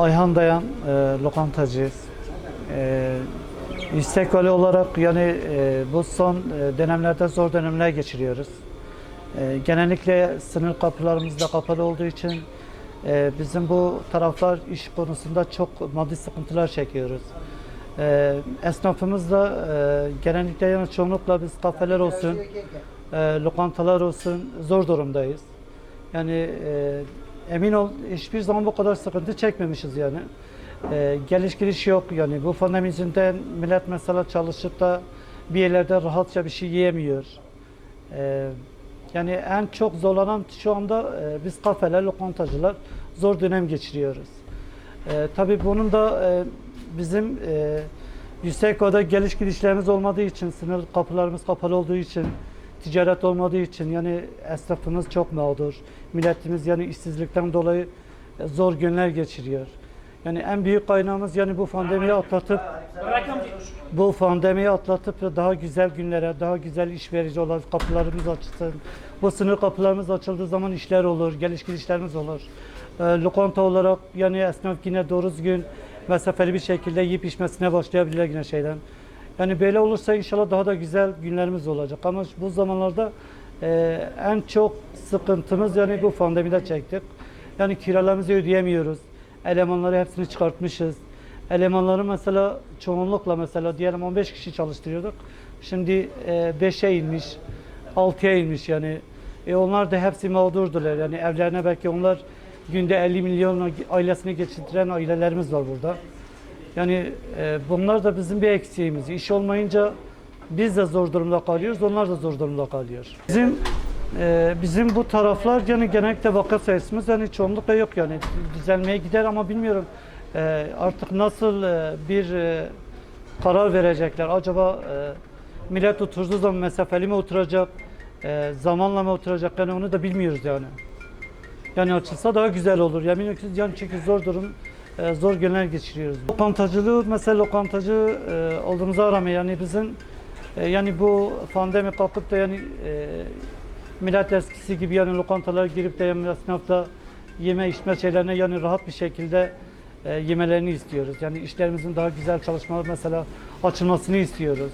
Ayhan Dayan e, lokantacıyız. E, İstek Vali olarak yani e, bu son e, dönemlerde zor dönemler geçiriyoruz. E, genellikle sınır kapılarımız da kapalı olduğu için e, bizim bu taraflar iş konusunda çok maddi sıkıntılar çekiyoruz. E, esnafımız da e, genellikle yani çoğunlukla biz kafeler olsun, e, lokantalar olsun zor durumdayız. Yani e, emin ol hiçbir zaman bu kadar sıkıntı çekmemişiz yani. E, geliş giriş yok yani bu pandemi yüzünden millet mesela çalışıp da bir yerlerde rahatça bir şey yiyemiyor. E, yani en çok zorlanan şu anda e, biz kafeler, lokantacılar zor dönem geçiriyoruz. E, tabii bunun da e, bizim e, Yüksekova'da geliş gidişlerimiz olmadığı için, sınır kapılarımız kapalı olduğu için, ticaret olmadığı için yani esnafımız çok mağdur. Milletimiz yani işsizlikten dolayı e, zor günler geçiriyor. Yani en büyük kaynağımız yani bu pandemiyi atlatıp bu pandemiyi atlatıp daha güzel günlere, daha güzel iş verici olan kapılarımız açılsın. Bu sınır kapılarımız açıldığı zaman işler olur, geliş gidişlerimiz olur. E, lokanta olarak yani esnaf yine doğru düzgün mesafeli bir şekilde yiyip içmesine başlayabilirler yine şeyden. Yani böyle olursa inşallah daha da güzel günlerimiz olacak. Ama bu zamanlarda e, en çok sıkıntımız yani bu pandemide çektik. Yani kiralarımızı ödeyemiyoruz. Elemanları hepsini çıkartmışız. Elemanları mesela çoğunlukla mesela diyelim 15 kişi çalıştırıyorduk. Şimdi e, 5'e inmiş, 6'ya inmiş yani. E onlar da hepsi mağdurdular. Yani evlerine belki onlar günde 50 milyon ailesini geçindiren ailelerimiz var burada. Yani e, bunlar da bizim bir eksiğimiz. İş olmayınca biz de zor durumda kalıyoruz, onlar da zor durumda kalıyor. Bizim e, bizim bu taraflar yani genellikle vaka sayısımız yani çoğunlukla yok yani düzelmeye gider ama bilmiyorum e, artık nasıl e, bir e, karar verecekler. Acaba e, millet oturduğu zaman mesafeli mi oturacak, e, zamanla mı oturacak yani onu da bilmiyoruz yani. Yani açılsa daha güzel olur. Yemin ediyorum yani çünkü zor durum, zor günler geçiriyoruz. Lokantacılığı mesela lokantacı e, olduğumuza rağmen yani bizim e, yani bu pandemi kalkıp da yani e, millet eskisi gibi yani lokantalara girip de yani esnafta yeme içme şeylerine yani rahat bir şekilde e, yemelerini istiyoruz. Yani işlerimizin daha güzel çalışmalar mesela açılmasını istiyoruz.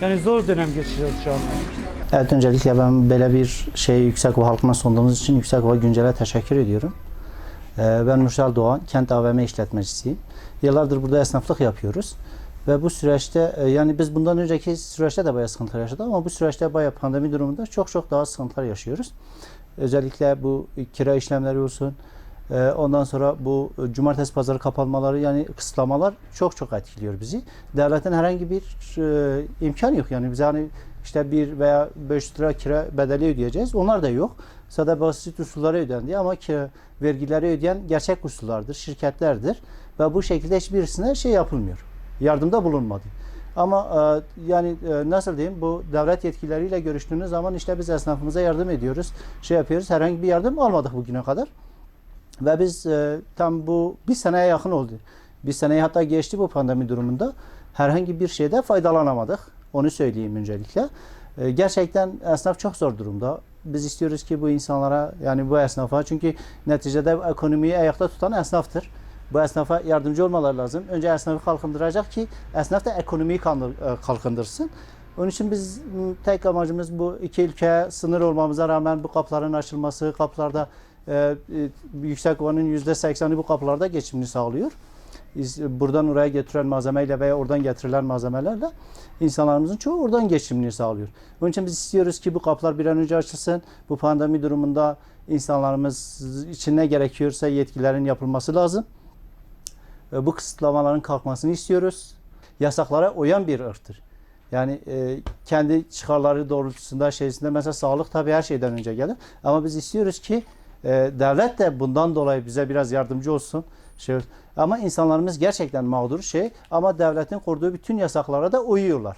Yani zor dönem geçiriyoruz şu anda. Evet öncelikle ben böyle bir şey Yüksekova halkına sunduğumuz için Yüksekova Güncel'e teşekkür ediyorum. Ee, Ben Müşal Doğan, kent AVM işletmecisiyim. Yıllardır burada esnaflık yapıyoruz. Ve bu süreçte e, yani biz bundan önceki süreçte de bayağı sıkıntılar yaşadık ama bu süreçte bayağı pandemi durumunda çok çok daha sıkıntılar yaşıyoruz. Özellikle bu kira işlemleri olsun, e, ondan sonra bu cumartesi pazarı kapanmaları yani kısıtlamalar çok çok etkiliyor bizi. Devletin herhangi bir e, imkan yok yani bize hani işte bir veya 5 lira kira bedeli ödeyeceğiz. Onlar da yok. Sadece basit usulları ödendi ama kira vergileri ödeyen gerçek usullardır, şirketlerdir. Ve bu şekilde hiçbirisine şey yapılmıyor. Yardımda bulunmadı. Ama e, yani e, nasıl diyeyim bu devlet yetkilileriyle görüştüğünüz zaman işte biz esnafımıza yardım ediyoruz. Şey yapıyoruz. Herhangi bir yardım almadık bugüne kadar. Ve biz e, tam bu bir seneye yakın oldu. Bir seneyi hatta geçti bu pandemi durumunda. Herhangi bir şeyde faydalanamadık. Onu söyleyeyim öncelikle. E, gerçekten esnaf çok zor durumda. Biz istiyoruz ki bu insanlara yani bu esnafa çünkü neticede ekonomiyi ayakta tutan esnaftır. Bu esnafa yardımcı olmaları lazım. Önce esnafı kalkındıracak ki esnaf da ekonomiyi e, kalkındırsın. Onun için biz tek amacımız bu iki ülke sınır olmamıza rağmen bu kapıların açılması, kapılarda e, e, yüksek oranın yüzde sekseni bu kapılarda geçimini sağlıyor. Buradan oraya getirilen malzemeyle veya oradan getirilen malzemelerle insanlarımızın çoğu oradan geçimini sağlıyor. Onun için biz istiyoruz ki bu kapılar bir an önce açılsın. Bu pandemi durumunda insanlarımız için ne gerekiyorsa yetkilerin yapılması lazım. Bu kısıtlamaların kalkmasını istiyoruz. Yasaklara uyan bir ırktır. Yani e, kendi çıkarları doğrultusunda şeysinde mesela sağlık tabii her şeyden önce gelir. Ama biz istiyoruz ki e, devlet de bundan dolayı bize biraz yardımcı olsun. Şey, ama insanlarımız gerçekten mağdur şey ama devletin kurduğu bütün yasaklara da uyuyorlar.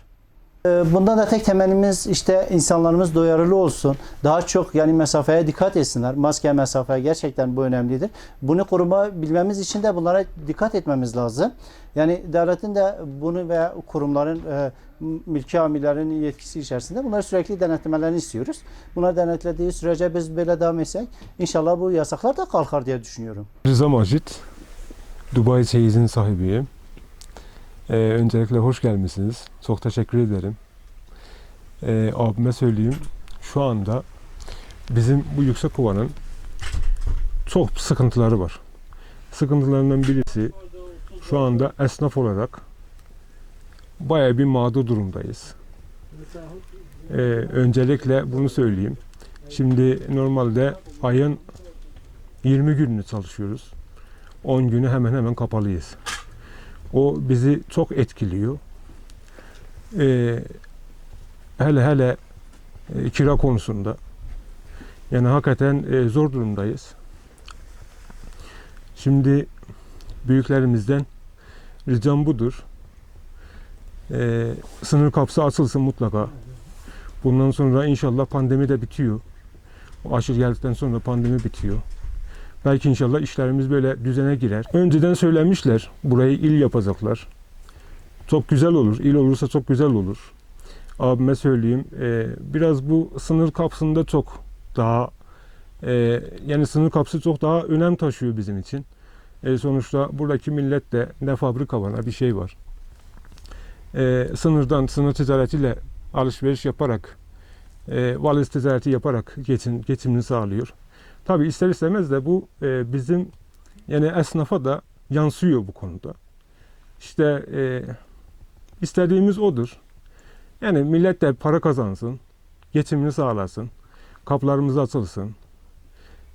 E, Bundan da tek temennimiz işte insanlarımız duyarlı olsun. Daha çok yani mesafeye dikkat etsinler. Maske mesafe gerçekten bu önemlidir. Bunu koruma bilmemiz için de bunlara dikkat etmemiz lazım. Yani devletin de bunu veya kurumların e, mülki amirlerin yetkisi içerisinde bunları sürekli denetlemelerini istiyoruz. Bunlar denetlediği sürece biz böyle devam etsek inşallah bu yasaklar da kalkar diye düşünüyorum. Rıza Macit, Dubai Çeyiz'in sahibiyim. Ee, öncelikle hoş gelmişsiniz. Çok teşekkür ederim. Ee, abime söyleyeyim. Şu anda bizim bu yüksek kovanın çok sıkıntıları var. Sıkıntılarından birisi şu anda esnaf olarak bayağı bir mağdur durumdayız. Ee, öncelikle bunu söyleyeyim. Şimdi normalde ayın 20 gününü çalışıyoruz. 10 günü hemen hemen kapalıyız. O bizi çok etkiliyor. Ee, hele hele e, kira konusunda. Yani hakikaten e, zor durumdayız. Şimdi büyüklerimizden ricam budur. Ee, sınır kapısı açılsın mutlaka. Bundan sonra inşallah pandemi de bitiyor. O aşı geldikten sonra pandemi bitiyor. Belki inşallah işlerimiz böyle düzene girer. Önceden söylemişler burayı il yapacaklar. Çok güzel olur. İl olursa çok güzel olur. Abime söyleyeyim. e, biraz bu sınır kapısında çok daha e, yani sınır kapısı çok daha önem taşıyor bizim için. E, sonuçta buradaki millet de ne fabrika var ne bir şey var. Sınırdan sınır ticaretiyle alışveriş yaparak e, valiz ticareti yaparak geçim, geçimini sağlıyor. Tabi ister istemez de bu e, bizim yani esnafa da yansıyor bu konuda. İşte e, istediğimiz odur. Yani millet de para kazansın, geçimini sağlasın, kapılarımız açılsın.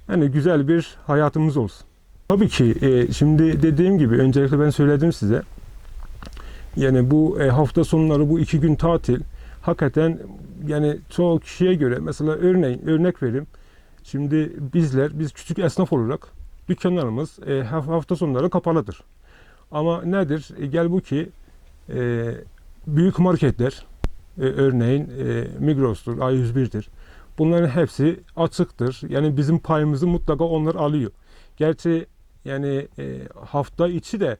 Yani güzel bir hayatımız olsun. Tabii ki e, şimdi dediğim gibi öncelikle ben söyledim size. Yani bu e, hafta sonları bu iki gün tatil hakikaten yani çoğu kişiye göre mesela örneğin örnek vereyim. Şimdi bizler, biz küçük esnaf olarak dükkanlarımız e, haf- hafta sonları kapalıdır. Ama nedir? E, gel bu ki e, büyük marketler, e, örneğin e, Migros'tur, A101'dir. Bunların hepsi açıktır. Yani bizim payımızı mutlaka onlar alıyor. Gerçi yani e, hafta içi de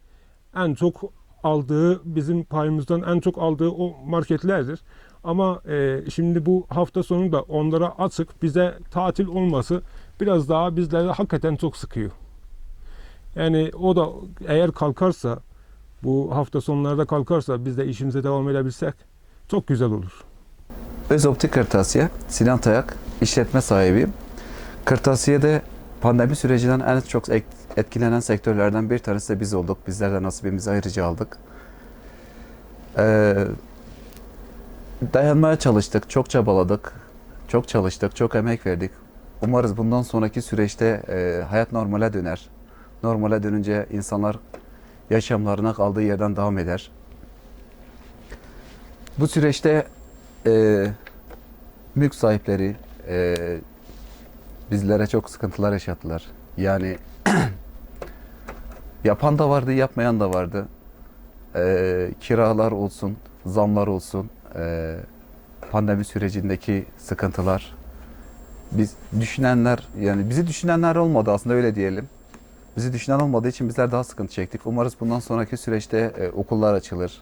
en çok aldığı, bizim payımızdan en çok aldığı o marketlerdir. Ama e, şimdi bu hafta sonu da onlara açık, bize tatil olması biraz daha bizleri hakikaten çok sıkıyor. Yani o da eğer kalkarsa, bu hafta sonlarda kalkarsa biz de işimize devam edebilsek çok güzel olur. Öz Optik Kırtasiye, Sinan Tayak, işletme sahibiyim. Kırtasiye'de pandemi sürecinden en çok etkilenen sektörlerden bir tanesi de biz olduk. Bizler de nasibimizi ayrıca aldık. Ee, dayanmaya çalıştık, çok çabaladık, çok çalıştık, çok emek verdik. Umarız bundan sonraki süreçte e, hayat normale döner. Normale dönünce insanlar yaşamlarına kaldığı yerden devam eder. Bu süreçte e, mülk sahipleri e, bizlere çok sıkıntılar yaşattılar. Yani yapan da vardı, yapmayan da vardı. E, kiralar olsun, zamlar olsun, e, pandemi sürecindeki sıkıntılar. Biz düşünenler, yani bizi düşünenler olmadı aslında öyle diyelim. Bizi düşünen olmadığı için bizler daha sıkıntı çektik. Umarız bundan sonraki süreçte e, okullar açılır,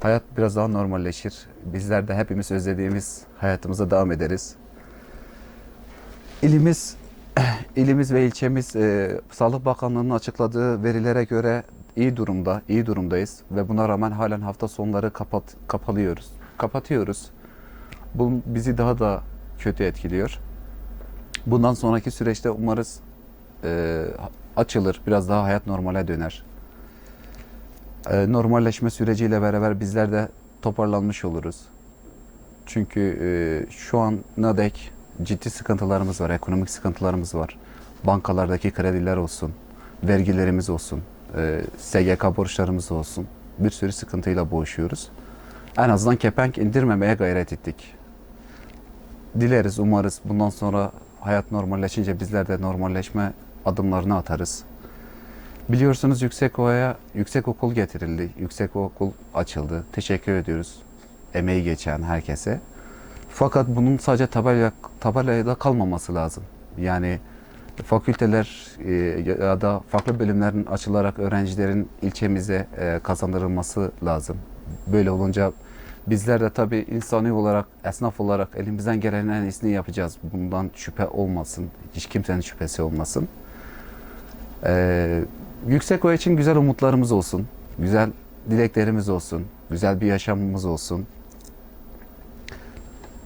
hayat biraz daha normalleşir. Bizler de hepimiz özlediğimiz hayatımıza devam ederiz. İlimiz, ilimiz ve ilçemiz e, Sağlık Bakanlığı'nın açıkladığı verilere göre iyi durumda, iyi durumdayız ve buna rağmen halen hafta sonları kapat, kapalıyoruz, kapatıyoruz. Bu bizi daha da kötü etkiliyor. Bundan sonraki süreçte umarız e, açılır, biraz daha hayat normale döner. E, normalleşme süreciyle beraber bizler de toparlanmış oluruz. Çünkü e, şu ana dek ciddi sıkıntılarımız var, ekonomik sıkıntılarımız var. Bankalardaki krediler olsun, vergilerimiz olsun, e, SGK borçlarımız olsun. Bir sürü sıkıntıyla boğuşuyoruz. En azından kepenk indirmemeye gayret ettik. Dileriz, umarız bundan sonra hayat normalleşince bizler de normalleşme adımlarını atarız. Biliyorsunuz Yüksekova'ya yüksek okul getirildi. Yüksek okul açıldı. Teşekkür ediyoruz emeği geçen herkese. Fakat bunun sadece tabela, tabelayla kalmaması lazım. Yani fakülteler e, ya da farklı bölümlerin açılarak öğrencilerin ilçemize e, kazandırılması lazım. Böyle olunca bizler de tabii insani olarak, esnaf olarak elimizden gelenin en iyisini yapacağız. Bundan şüphe olmasın. Hiç kimsenin şüphesi olmasın. Ee, Yüksekova için güzel umutlarımız olsun, güzel dileklerimiz olsun, güzel bir yaşamımız olsun.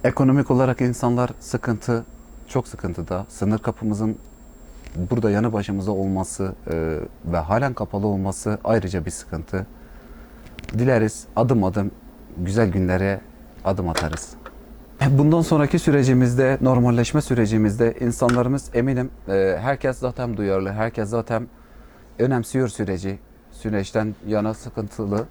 Ekonomik olarak insanlar sıkıntı, çok sıkıntıda. Sınır kapımızın burada yanı başımıza olması e, ve halen kapalı olması ayrıca bir sıkıntı. Dileriz adım adım güzel günlere adım atarız. Bundan sonraki sürecimizde, normalleşme sürecimizde insanlarımız eminim e, herkes zaten duyarlı, herkes zaten önemsiyor süreci. Süreçten yana sıkıntılı.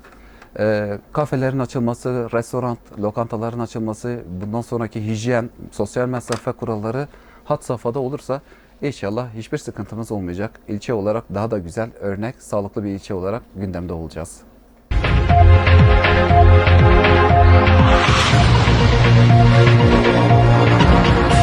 E, kafelerin açılması, restoran, lokantaların açılması, bundan sonraki hijyen, sosyal mesafe kuralları hat safhada olursa inşallah hiçbir sıkıntımız olmayacak. İlçe olarak daha da güzel, örnek, sağlıklı bir ilçe olarak gündemde olacağız. Thank you.